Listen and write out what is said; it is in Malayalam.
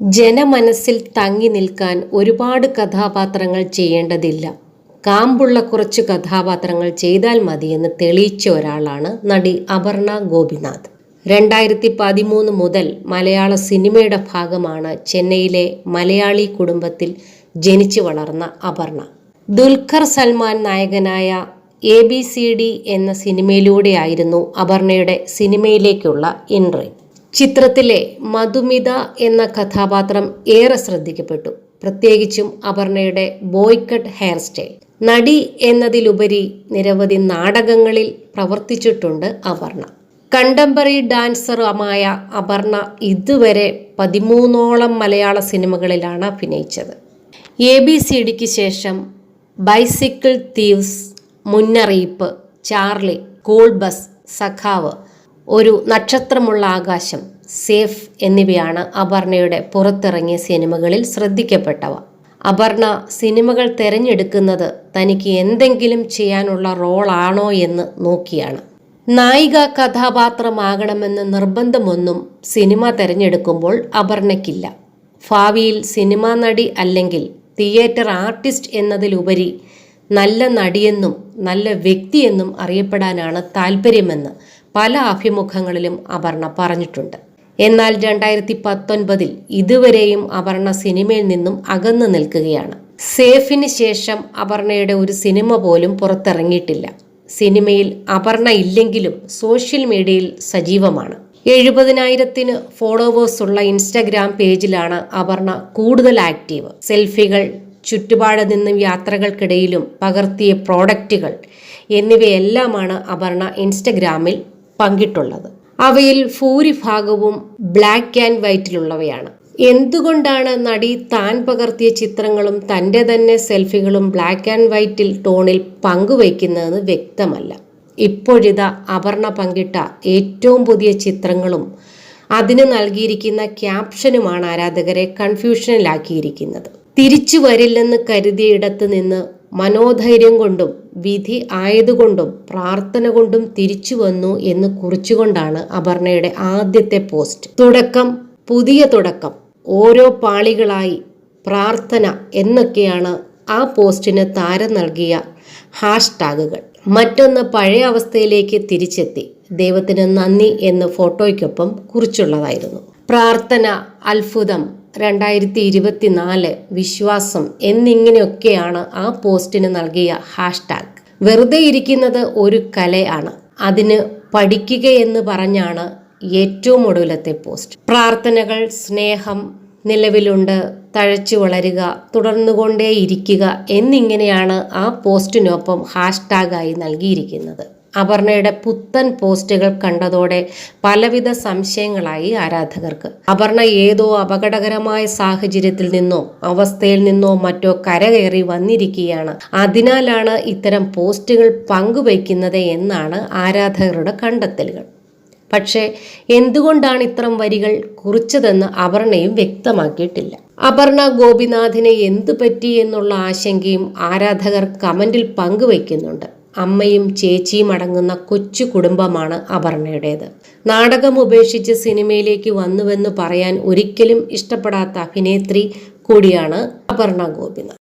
ജനമനസ്സിൽ തങ്ങി നിൽക്കാൻ ഒരുപാട് കഥാപാത്രങ്ങൾ ചെയ്യേണ്ടതില്ല. കാമ്പുള്ള കുറച്ച് കഥാപാത്രങ്ങൾ ചെയ്താൽ മതിയെന്ന് തെളിയിച്ച ഒരാളാണ് നടി അപർണ ഗോപിനാഥ്. രണ്ടായിരത്തി പതിമൂന്ന് മുതൽ മലയാള സിനിമയുടെ ഭാഗമാണ് ചെന്നൈയിലെ മലയാളി കുടുംബത്തിൽ ജനിച്ചു വളർന്ന അപർണ. ദുൽഖർ സൽമാൻ നായകനായ എ ബി സി ഡി എന്ന സിനിമയിലൂടെയായിരുന്നു അപർണയുടെ സിനിമയിലേക്കുള്ള എൻട്രി. ചിത്രത്തിലെ മധുമിത എന്ന കഥാപാത്രം ഏറെ ശ്രദ്ധിക്കപ്പെട്ടു. പ്രത്യേകിച്ചും അപർണയുടെ ബോയ്ക്കട്ട് ഹെയർ സ്റ്റൈൽ. നടി എന്നതിലുപരി നിരവധി നാടകങ്ങളിൽ പ്രവർത്തിച്ചിട്ടുണ്ട് അപർണ. കണ്ടംപററി ഡാൻസറുമായ അപർണ ഇതുവരെ പതിമൂന്നോളം മലയാള സിനിമകളിലാണ് അഭിനയിച്ചത്. എ ബി സി ഡിക്ക് ശേഷം bicycle thieves Munnariyippu Charlie cool bus Sakhavu ഒരു നക്ഷത്രമുള്ള ആകാശം സേഫ് എന്നിവയാണ് അപർണയുടെ പുറത്തിറങ്ങിയ സിനിമകളിൽ ശ്രദ്ധിക്കപ്പെട്ടവ. അപർണ സിനിമകൾ തിരഞ്ഞെടുക്കുന്നത് തനിക്ക് എന്തെങ്കിലും ചെയ്യാനുള്ള റോളാണോ എന്ന് നോക്കിയാണ്. നായിക കഥാപാത്രമാകണമെന്ന് നിർബന്ധമൊന്നും സിനിമ തിരഞ്ഞെടുക്കുമ്പോൾ അപർണയ്ക്കില്ല. ഭാവിയിൽ സിനിമാ നടി അല്ലെങ്കിൽ തിയേറ്റർ ആർട്ടിസ്റ്റ് എന്നതിലുപരി നല്ല നടിയെന്നും നല്ല വ്യക്തിയെന്നും അറിയപ്പെടാനാണ് താല്പര്യമെന്ന് പല അഭിമുഖങ്ങളിലും അപർണ പറഞ്ഞിട്ടുണ്ട്. എന്നാൽ രണ്ടായിരത്തി പത്തൊൻപതിൽ ഇതുവരെയും അപർണ സിനിമയിൽ നിന്നും അകന്നു നിൽക്കുകയാണ്. സേഫിന് ശേഷം അപർണയുടെ ഒരു സിനിമ പോലും പുറത്തിറങ്ങിയിട്ടില്ല. സിനിമയിൽ അപർണ ഇല്ലെങ്കിലും സോഷ്യൽ മീഡിയയിൽ സജീവമാണ്. എഴുപതിനായിരത്തിന് ഫോളോവേഴ്സ് ഉള്ള ഇൻസ്റ്റഗ്രാം പേജിലാണ് അപർണ കൂടുതൽ ആക്റ്റീവ്. സെൽഫികൾ ചുറ്റുപാട് നിന്നും യാത്രകൾക്കിടയിലും പകർത്തിയ പ്രോഡക്റ്റുകൾ എന്നിവയെല്ലാമാണ് അപർണ ഇൻസ്റ്റഗ്രാമിൽ പങ്കിട്ടുള്ളത്. അവയിൽ ഭൂരിഭാഗവും ബ്ലാക്ക് ആൻഡ് വൈറ്റിലുള്ളവയാണ്. എന്തുകൊണ്ടാണ് നടി താൻ പകർത്തിയ ചിത്രങ്ങളും തന്റെ തന്നെ സെൽഫികളും ബ്ലാക്ക് ആൻഡ് വൈറ്റിൽ ടോണിൽ പങ്കുവയ്ക്കുന്നതെന്ന് വ്യക്തമല്ല. ഇപ്പോഴിതാ അപർണ പങ്കിട്ട ഏറ്റവും പുതിയ ചിത്രങ്ങളും അതിന് നൽകിയിരിക്കുന്ന ക്യാപ്ഷനുമാണ് ആരാധകരെ കൺഫ്യൂഷനിലാക്കിയിരിക്കുന്നത്. തിരിച്ചു വരില്ലെന്ന് കരുതിയ ഇടത്ത് നിന്ന് മനോധൈര്യം കൊണ്ടും വിധി ആയതുകൊണ്ടും പ്രാർത്ഥന കൊണ്ടും തിരിച്ചു വന്നു എന്ന് കുറിച്ചുകൊണ്ടാണ് അപർണയുടെ ആദ്യത്തെ പോസ്റ്റ്. തുടക്കം പുതിയ തുടക്കം. ഓരോ പാളികളായി പ്രാർത്ഥന എന്നൊക്കെയാണ് ആ പോസ്റ്റിന് താരം നൽകിയ ഹാഷ്ടാഗുകൾ. മറ്റൊന്ന് പഴയ അവസ്ഥയിലേക്ക് തിരിച്ചെത്തി. ദൈവത്തിന് നന്ദി എന്ന് ഫോട്ടോയ്ക്കൊപ്പം കുറിച്ചുള്ളതായിരുന്നു. പ്രാർത്ഥന അത്ഭുതം രണ്ടായിരത്തി ഇരുപത്തിനാല് വിശ്വാസം എന്നിങ്ങനെയൊക്കെയാണ് ആ പോസ്റ്റിന് നൽകിയ ഹാഷ്ടാഗ്. വെറുതെ ഇരിക്കുന്നത് ഒരു കലയാണ്. അതിന് പഠിക്കുക എന്ന് പറഞ്ഞാണ് ഏറ്റവും ഒടുവിലത്തെ പോസ്റ്റ്. പ്രാർത്ഥനകൾ സ്നേഹം നിലവിലുണ്ട്. തഴച്ചു വളരുക തുടർന്നുകൊണ്ടേയിരിക്കുക എന്നിങ്ങനെയാണ് ആ പോസ്റ്റിനൊപ്പം ഹാഷ്ടാഗായി നൽകിയിരിക്കുന്നത്. അപർണയുടെ പുത്തൻ പോസ്റ്റുകൾ കണ്ടതോടെ പലവിധ സംശയങ്ങളായി ആരാധകർക്ക്. അപർണ ഏതോ അപകടകരമായ സാഹചര്യത്തിൽ നിന്നോ അവസ്ഥയിൽ നിന്നോ മറ്റോ കരകയറി വന്നിരിക്കുകയാണ്. അതിനാലാണ് ഇത്തരം പോസ്റ്റുകൾ പങ്കുവയ്ക്കുന്നത് എന്നാണ് ആരാധകരുടെ കണ്ടെത്തലുകൾ. പക്ഷേ എന്തുകൊണ്ടാണ് ഇത്തരം വരികൾ കുറിച്ചതെന്ന് അപർണയും വ്യക്തമാക്കിയിട്ടില്ല. അപർണ ഗോപിനാഥിനെ എന്തു പറ്റി എന്നുള്ള ആശങ്കയും ആരാധകർ കമന്റിൽ പങ്കുവയ്ക്കുന്നുണ്ട്. അമ്മയും ചേച്ചിയും അടങ്ങുന്ന കൊച്ചു കുടുംബമാണ് അപർണയുടേത്. നാടകം ഉപേക്ഷിച്ച് സിനിമയിലേക്ക് വന്നുവെന്ന് പറയാൻ ഒരിക്കലും ഇഷ്ടപ്പെടാത്ത അഭിനേത്രി കൂടിയാണ് അപർണ ഗോപിനാഥ്.